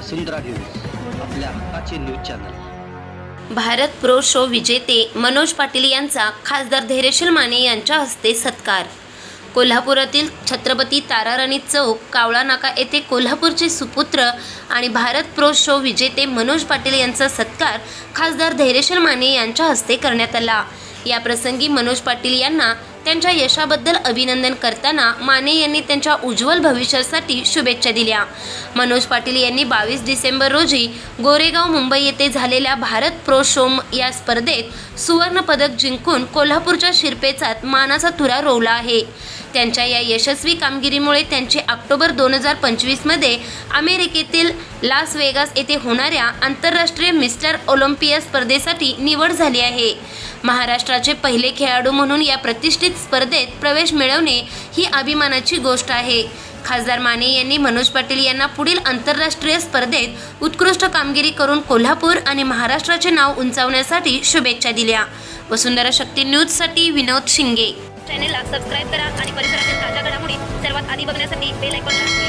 वसुंधरा news आपल्या हक्काचे news channel. Bharat pro show विजेते मनोज पाटील यांचा खासदार धैर्यशील माने यांच्या हस्ते सत्कार. कोल्हापुरातील छत्रपती ताराराणी चौक कावळा नाका येथे कोल्हापूरचे सुपुत्र आणि भारत प्रो शो विजेते मनोज पाटील यांचा सत्कार खासदार धैर्यशील माने यांच्या हस्ते करण्यात आला. या प्रसंगी मनोज पाटील यांना त्यांच्या यशाबद्दल अभिनंदन करताना माने यांनी त्यांच्या उज्ज्वल भविष्यासाठी शुभेच्छा दिल्या. मनोज पाटील यांनी बावीस डिसेंबर रोजी गोरेगाव मुंबई येथे झालेल्या भारत प्रो शोम या स्पर्धेत सुवर्ण पदक जिंकून कोल्हापूरच्या शिरपेचात मानाचा तुरा रोवला आहे. त्यांच्या या यशस्वी कामगिरीमुळे त्यांची ऑक्टोबर दोन हजार पंचवीसमध्ये अमेरिकेतील लास वेगास येथे होणाऱ्या आंतरराष्ट्रीय मिस्टर ऑलिम्पिया स्पर्धेसाठी निवड झाली आहे. महाराष्ट्राचे पहिले खेळाडू म्हणून या प्रतिष्ठित स्पर्धेत प्रवेश मिळवणे ही अभिमानाची गोष्ट आहे. खासदार माने यांनी मनोज पाटील यांना पुढील आंतरराष्ट्रीय स्पर्धेत उत्कृष्ट कामगिरी करून कोल्हापूर आणि महाराष्ट्राचे नाव उंचावण्यासाठी शुभेच्छा दिल्या. वसुंधरा शक्ती न्यूजसाठी विनोद शिंगे. चॅनेलला सबस्क्राईब करा आणि परिसरातील ताज्या घडामोडी सर्वात आधी बघण्यासाठी बेल आयकॉनला